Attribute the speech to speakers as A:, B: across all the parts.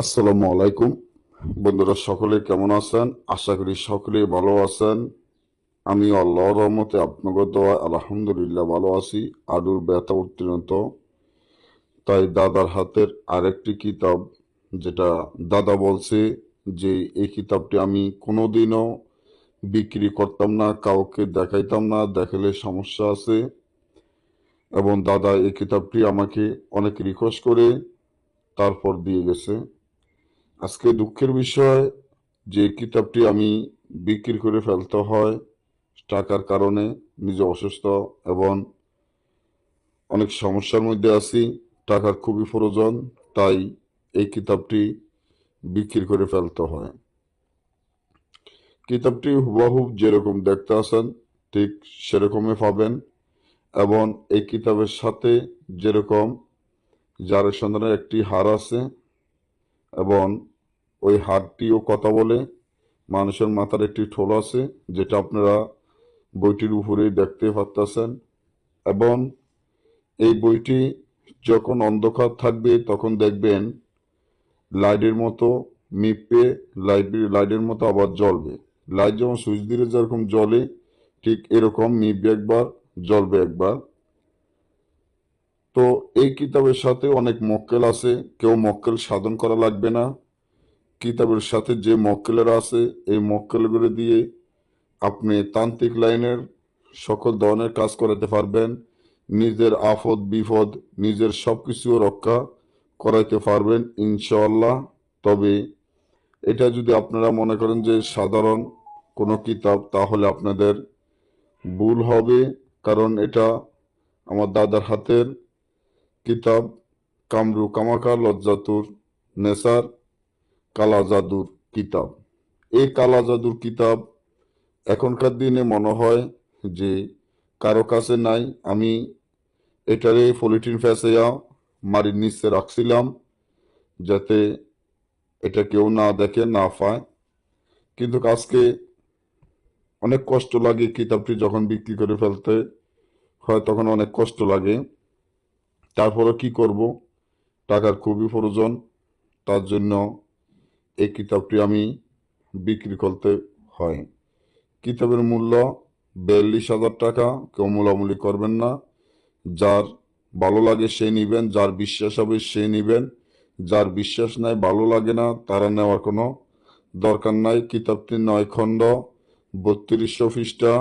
A: আসসালামু আলাইকুম। বন্ধুরা, সকলে কেমন আছেন? আশা করি সকলে ভালো আছেন। আমি আল্লাহ রহমতে আপনাদের দোয়া আলহামদুলিল্লাহ ভালো আছি। আলুর ব্যথা উত্তীর্ণত তাই দাদার হাতের আরেকটি কিতাব, যেটা দাদা বলছে যে, এই কিতাবটি আমি কোনোদিনও বিক্রি করতাম না, কাউকে দেখাইতাম না, দেখালে সমস্যা আছে। এবং দাদা এই কিতাবটি আমাকে অনেক রিকোয়েস্ট করে, তারপর দিয়ে গেছে। আজকে দুঃখের বিষয় যে কিতাবটি আমি বিক্রি করে ফেলতে হয় টাকার কারণে নিজে অসুস্থ এবং অনেক সমস্যার মধ্যে আছি, টাকার খুবই প্রয়োজন, তাই এই কিতাবটি বিক্রি করে ফেলতে হয়। কিতাবটি হুবাহুব যেরকম দেখতে আসেন ঠিক সেরকমই পাবেন এবং এই কিতাবের সাথে যেরকম জারের সন্ধানের একটি হার আছে এবং ওই হারটিও কথা বলে। মানুষের মাথার একটি ঠোল আছে, যেটা আপনারা বইটির উপরেই দেখতে পাচ্ছেন এবং এই বইটি যখন অন্ধকার থাকবে, তখন দেখবেন লাইটের মতো মিপে, লাইট লাইটের মতো আবার জ্বলবে। লাইট যেমন সুইচ দিলে যেরকম জ্বলে, ঠিক এরকম মিপবে একবার, জ্বলবে একবার। তো এই কিতাবের সাথে অনেক মক্কেল আছে। কেউ মক্কেল সাধন করা লাগবে না। কিতাবের সাথে যে মক্কেলেরা আছে, এই মক্কেলগুলো দিয়ে আপনি তান্ত্রিক লাইনের সকল ধরনের কাজ করাতে পারবেন, নিজের আফদ, বিপদ, নিজের সব কিছু রক্ষা করাইতে পারবেন ইনশাল্লাহ তবে এটা যদি আপনারা মনে করেন যে সাধারণ কোনো কিতাব, তাহলে আপনাদের ভুল হবে, কারণ এটা আমার দাদার হাতের কিতাব কামরু কামাকা, লজ্জাতুর নেসার। কালা জাদুর কিতাব। এই কালা জাদুর কিতাব এখনকার দিনে মনে হয় যে কারও কাছে নাই। আমি এটারে পলিথিন ফ্যাসেয়া মারির নিচে রাখছিলাম যাতে এটা কেউ না দেখে, না পায়। কিন্তু আজকে অনেক কষ্ট লাগে কিতাবটি যখন বিক্রি করে ফেলতে, হয় তখন অনেক কষ্ট লাগে। তারপরে কি করব? টাকার খুবই প্রয়োজন। তার জন্য এই কিতাবটি আমি বিক্রি করতে হয়। কিতাবের মূল্য বিয়াল্লিশ হাজার টাকা, কেউ মূলামূলি করবেন না। যার ভালো লাগে সে নিবেন, যার বিশ্বাস হবে সে নিবেন। যার বিশ্বাস নাই, ভালো লাগে না, তারা নেওয়ার কোনো দরকার নাই। কিতাবটি নয় খণ্ড বত্রিশশো পৃষ্ঠা।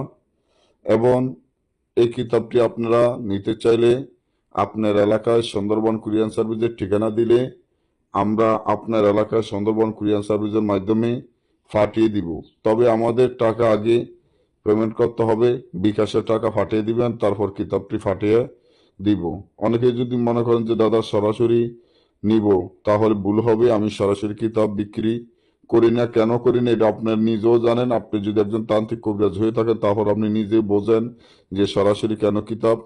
A: এবং এই কিতাবটি আপনারা নিতে চাইলে আপনার এলাকায় সুন্দরবন কুরিয়ান সার্ভিসের ঠিকানা দিলে আমরা আপনার এলাকায় সুন্দরবন কুরিয়ান সার্ভিসের মাধ্যমে ফাটিয়ে দিব। তবে আমাদের টাকা আগে পেমেন্ট করতে হবে, বিকাশের টাকা ফাটিয়ে দিবেন, তারপর কিতাবটি ফাটিয়ে দিব। অনেকে যদি মনে করেন যে, দাদা, সরাসরি নিব, তাহলে ভুল হবে, আমি সরাসরি কিতাব বিক্রি করি না। কেন করি না? এটা আপনার নিজেও জানেন। আপনি যদি একজন তান্ত্রিক কবিরাজ হয়ে থাকেন তারপর আপনি নিজে বোঝেন যে, সরাসরি কেন কিতাব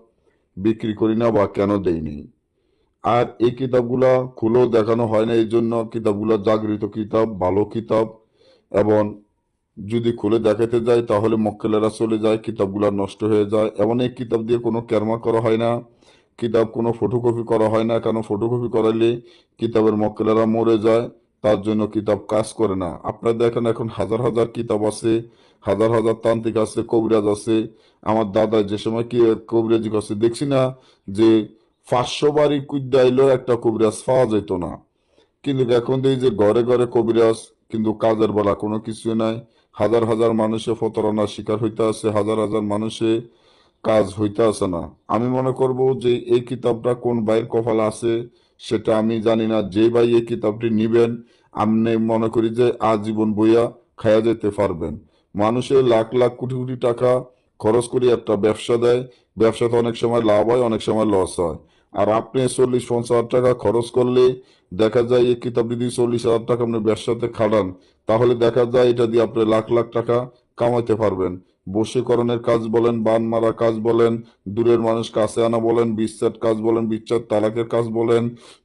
A: বিক্রি করি না বা কেন দেইনি আর এই কিতাবগুলা খুলেও দেখানো হয় না এই জন্য কিতাবগুলো জাগৃত কিতাব, ভালো কিতাব। এবং যদি খুলে দেখাতে যায় তাহলে মক্কেলেরা চলে যায়, কিতাবগুলা নষ্ট হয়ে যায়। এমন এই কিতাব দিয়ে কোনো কেরমা করা হয় না। কিতাব কোনো ফটোকপি করা হয় না। কেন ফটোকপি করাইলে কিতাবের মক্কেলেরা মরে যায়? তার জন্য কিতাব কাজ করে না। আপনারা দেখেন এখন হাজার হাজার কিতাব আছে, হাজার হাজার তান্ত্রিক আছে, কবিরাজ আছে। আমার দাদা যে সময় কি কবিরাজি করছে দেখছি না যে পাঁচশো বাড়ি কুদ্দাইলেও একটা কবিরাজ পাওয়া যেত না। কিন্তু এখন দেখি যে ঘরে ঘরে কবিরাজ, কিন্তু কাজের বেলা কোনো কিছু নাই। হাজার হাজার মানুষে প্রতারণার শিকার হইতে আছে, হাজার হাজার মানুষে কাজ হইতে আছে না। আমি মনে করব যে এই কিতাবটা কোন ভাইয়ের কপাল আছে, সেটা আমি জানি না। যে ভাই এই কিতাবটি নিবেন আপনি মনে করি যে আজীবন বইয়া খায়া যেতে পারবেন। মানুষের লাখ লাখ কোটি কোটি টাকা খরচ করে একটা ব্যবসা দেয় ব্যবসাতে অনেক সময় লাভ হয়, অনেক সময় লস হয়। আর আপনি চল্লিশ, পঞ্চাশ হাজার টাকা খরচ করলে দেখা যায় এই কিতাব যদি চল্লিশ হাজার টাকা আপনি ব্যবসাতে খাটান, তাহলে দেখা যায় এটা দিয়ে আপনি লাখ লাখ টাকা কামাইতে পারবেন। বশীকরণের কাজ বলেন, বান মারা কাজ বলেন, দূরের মানুষ কাছে আনা বলেন, বিচ্ছেদ কাজ বলেন, বিচ্ছেদ তালাকের কাজ বলেন,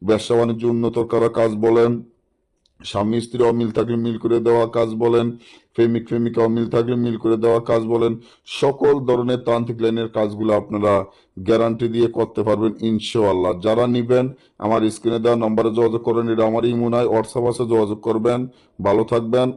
A: ব্যবসা বাণিজ্য উন্নত করা কাজ বলেন স্বামী স্ত্রী অমিল থাকলে মিল করে দেওয়া কাজ বলেন, প্রেমিক প্রেমিকা অমিল থাকলে মিল করে দেওয়া কাজ বলেন, সকল ধরনের তান্ত্রিক লাইনের কাজগুলো আপনারা গ্যারান্টি দিয়ে করতে পারবেন ইনশাআল্লাহ। যারা নিবেন, আমার স্ক্রিনে দেওয়া নম্বরে যোগাযোগ করেন এটা আমার ইমুনায় হোয়াটসঅ্যাপ আছে, যোগাযোগ করবেন। ভালো থাকবেন।